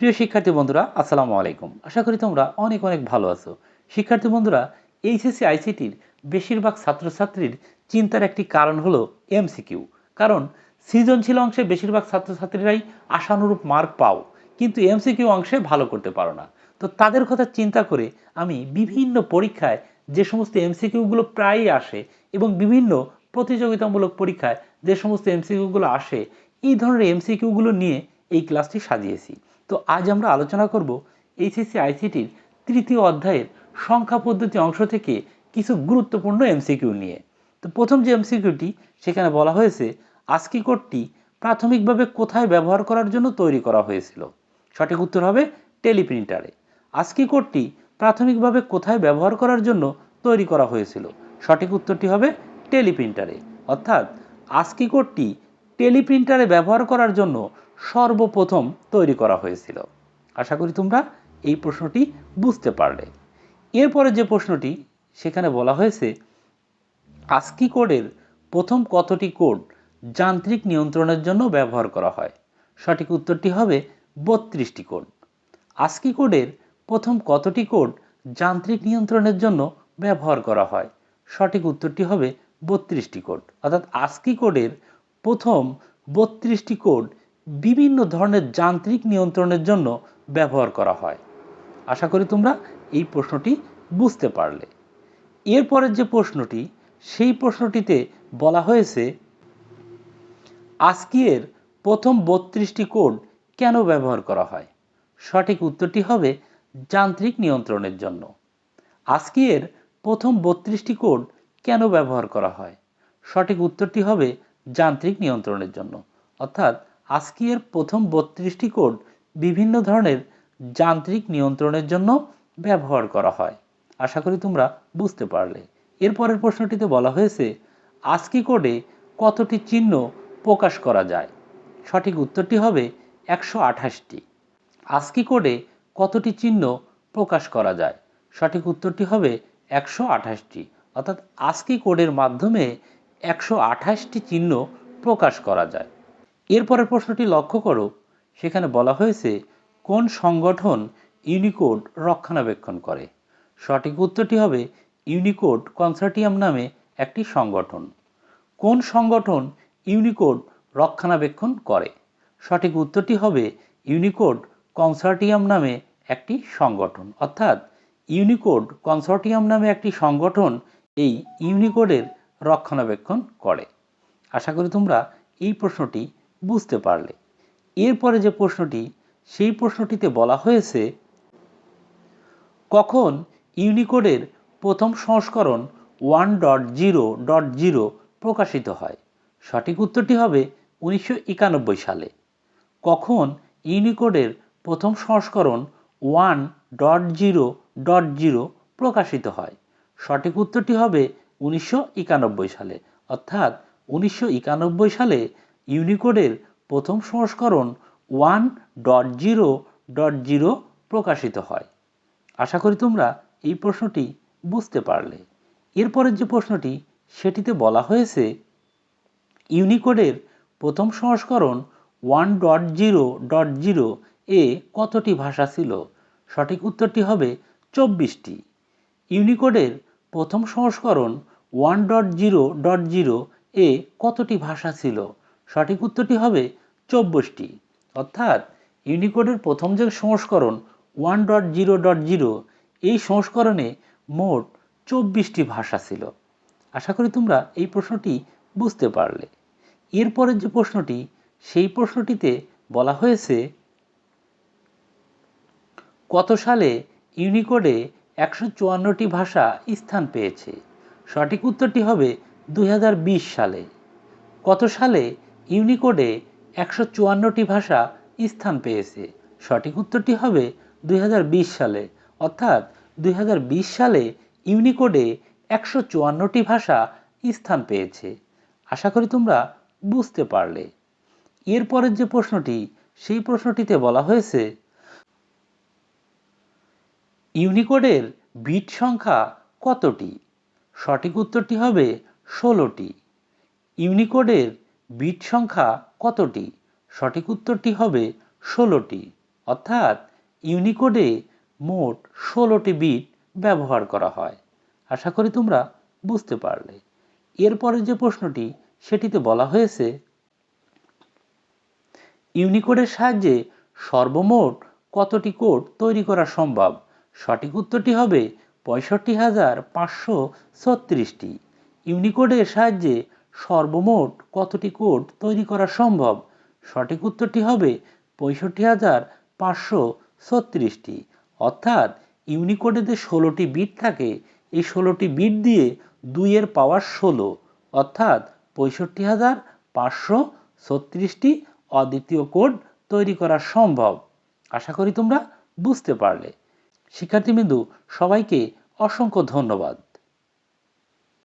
প্রিয় শিক্ষার্থী বন্ধুরা, আসসালামু আলাইকুম। আশা করি তোমরা অনেক অনেক ভালো আছো। শিক্ষার্থী বন্ধুরা, এইচএসসি, আইসিটির বেশিরভাগ ছাত্রছাত্রীর চিন্তার একটি কারণ হলো এমসিকিউ। কারণ সৃজনশীল অংশে বেশিরভাগ ছাত্রছাত্রীরাই আশানুরূপ মার্ক পাও, কিন্তু এমসিকিউ অংশে ভালো করতে পারো না। তো তাদের কথা চিন্তা করে আমি বিভিন্ন পরীক্ষায় যে সমস্ত এমসিকিউগুলো প্রায়ই আসে এবং বিভিন্ন প্রতিযোগিতামূলক পরীক্ষায় যে সমস্ত এমসিকিউগুলো আসে, এই ধরনের এমসিকিউগুলো নিয়ে এই ক্লাসটি সাজিয়েছি। তো আজ আমরা আলোচনা করব এইচএসসি আইসিটির তৃতীয় অধ্যায়ের সংখ্যা পদ্ধতি অংশ থেকে কিছু গুরুত্বপূর্ণ এমসিকিউ নিয়ে। তো প্রথম যে এমসিকিউটি, সেখানে বলা হয়েছে আস্কি কোডটি প্রাথমিকভাবে কোথায় ব্যবহার করার জন্য তৈরি করা হয়েছিল। সঠিক উত্তর হবে টেলিপ্রিন্টারে। আস্কি কোডটি প্রাথমিকভাবে কোথায় ব্যবহার করার জন্য তৈরি করা হয়েছিল। সঠিক উত্তরটি হবে টেলিপ্রিন্টারে। অর্থাৎ আস্কি কোডটি টেলিপ্রিন্টারে ব্যবহার করার জন্য সর্বপ্রথম তৈরি করা হয়েছিল। আশা করি তোমরা এই প্রশ্নটি বুঝতে পারলে। এরপরে যে প্রশ্নটি, সেখানে বলা হয়েছে আস্কি কোডের প্রথম কতটি কোড যান্ত্রিক নিয়ন্ত্রণের জন্য ব্যবহার করা হয়? সঠিক উত্তরটি হবে বত্রিশটি কোড। আস্কি কোডের প্রথম কতটি কোড যান্ত্রিক নিয়ন্ত্রণের জন্য ব্যবহার করা হয়? সঠিক উত্তরটি হবে বত্রিশটি কোড। অর্থাৎ আস্কি কোডের প্রথম বত্রিশটি কোড বিভিন্ন ধরনের যান্ত্রিক নিয়ন্ত্রণের জন্য ব্যবহার করা হয়। আশা করি তোমরা এই প্রশ্নটি বুঝতে পারলে। এরপরের যে প্রশ্নটি, সেই প্রশ্নটিতে বলা হয়েছে আস্কিয়ের প্রথম বত্রিশটি কোড কেন ব্যবহার করা হয়? সঠিক উত্তরটি হবে যান্ত্রিক নিয়ন্ত্রণের জন্য। আস্কিয়ের প্রথম বত্রিশটি কোড কেন ব্যবহার করা হয়? সঠিক উত্তরটি হবে যান্ত্রিক নিয়ন্ত্রণের জন্য। অর্থাৎ আস্কিয়ের প্রথম বত্রিশটি কোড বিভিন্ন ধরনের যান্ত্রিক নিয়ন্ত্রণের জন্য ব্যবহার করা হয়। আশা করি তোমরা বুঝতে পারলে। এরপরের প্রশ্নটিতে বলা হয়েছে আস্কি কোডে কতটি চিহ্ন প্রকাশ করা যায়? সঠিক উত্তরটি হবে একশো আঠাশটি। আস্কি কোডে কতটি চিহ্ন প্রকাশ করা যায়? সঠিক উত্তরটি হবে একশো আঠাশটি। অর্থাৎ আস্কি কোডের মাধ্যমে একশো আঠাশটি চিহ্ন প্রকাশ করা যায়। এরপরের প্রশ্নটি লক্ষ্য করো। সেখানে বলা হয়েছে, কোন সংগঠন ইউনিকোড রক্ষণাবেক্ষণ করে? সঠিক উত্তরটি হবে ইউনিকোড কনসার্টিয়াম নামে একটি সংগঠন। কোন সংগঠন ইউনিকোড রক্ষণাবেক্ষণ করে? সঠিক উত্তরটি হবে ইউনিকোড কনসার্টিয়াম নামে একটি সংগঠন। অর্থাৎ ইউনিকোড কনসর্টিয়াম নামে একটি সংগঠন এই ইউনিকোডের রক্ষণাবেক্ষণ করে। আশা করি তোমরা এই প্রশ্নটি বুঝতে পারলে। এরপরে যে প্রশ্নটি, সেই প্রশ্নটিতে বলা হয়েছে, কখন ইউনিকোডের প্রথম সংস্করণ one dot zero dot zero প্রকাশিত হয়? সঠিক উত্তরটি হবে উনিশশো একানব্বই সালে। কখন ইউনিকোডের প্রথম সংস্করণ one dot zero dot zero প্রকাশিত হয়? সঠিক উত্তরটি হবে উনিশশো একানব্বই সালে। অর্থাৎ উনিশশো একানব্বই সালে ইউনিকোডের প্রথম সংস্করণ one dot zero dot zero প্রকাশিত হয়। আশা করি তোমরা এই প্রশ্নটি বুঝতে পারলে। এরপরের যে প্রশ্নটি, সেটিতে বলা হয়েছে, ইউনিকোডের প্রথম সংস্করণ one dot zero dot zero এ কতটি ভাষা ছিল? সঠিক উত্তরটি হবে চব্বিশটি। ইউনিকোডের প্রথম সংস্করণ one dot zero dot zero এ কতটি ভাষা ছিল? সঠিক উত্তরটি হবে চব্বিশটি। অর্থাৎ ইউনিকোডের প্রথম যে সংস্করণ one dot zero dot zero এই সংস্করণে মোট চব্বিশটি ভাষা ছিল। আশা করি তোমরা এই প্রশ্নটি বুঝতে পারলে। এরপরের যে প্রশ্নটি, সেই প্রশ্নটিতে বলা হয়েছে, কত সালে ইউনিকোডে একশো চুয়ান্নটি ভাষা স্থান পেয়েছে? সঠিক উত্তরটি হবে দু হাজার বিশ সালে। কত সালে ইউনিকোডে একশো চুয়ান্নটি ভাষা স্থান পেয়েছে। সঠিক উত্তরটি হবে দুই হাজার বিশ সালে। অর্থাৎ দুই হাজার বিশ সালে ইউনিকোডে একশো চুয়ান্নটি ভাষা স্থান পেয়েছে। আশা করি তোমরা বুঝতে পারলে। এরপরের যে প্রশ্নটি, সেই প্রশ্নটিতে বলা হয়েছে, ইউনিকোডের বিট সংখ্যা কতটি? সঠিক উত্তরটি হবে ষোলোটি। ইউনিকোডের বিট সংখ্যা কতটি? সঠিক উত্তরটি হবে ষোলোটি। অর্থাৎ ইউনিকোডে মোট ষোলোটি বিট ব্যবহার করা হয়। আশা করি তোমরা বুঝতে পারলে। এরপরে যে প্রশ্নটি, সেটিতে বলা হয়েছে, ইউনিকোডের সাহায্যে সর্বমোট কতটি কোড তৈরি করা সম্ভব? সঠিক উত্তরটি হবে পঁয়ষট্টি হাজার পাঁচশো ছত্রিশটি। ইউনিকোডের সাহায্যে সর্বমোট কতটি কোড তৈরি করা সম্ভব? সঠিক উত্তরটি হবে পঁয়ষট্টি হাজার পাঁচশো ছত্রিশটি। অর্থাৎ ইউনিকোডে যে ষোলোটি বিট থাকে, এই ষোলোটি বিট দিয়ে দুইয়ের পাওয়ার ষোলো। অর্থাৎ পঁয়ষট্টি হাজার পাঁচশো ছত্রিশটি অদ্বিতীয় কোড তৈরি করা সম্ভব। আশা করি তোমরা বুঝতে পারলে। শিক্ষার্থীবৃন্দু, সবাইকে অসংখ্য ধন্যবাদ।